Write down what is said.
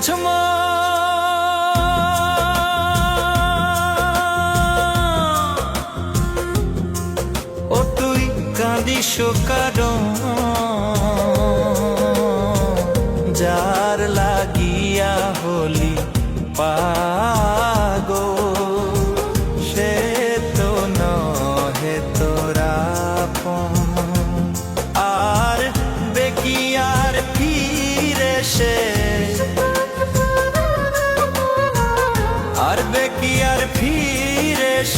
ও তুই কাঁদিস কারণ যা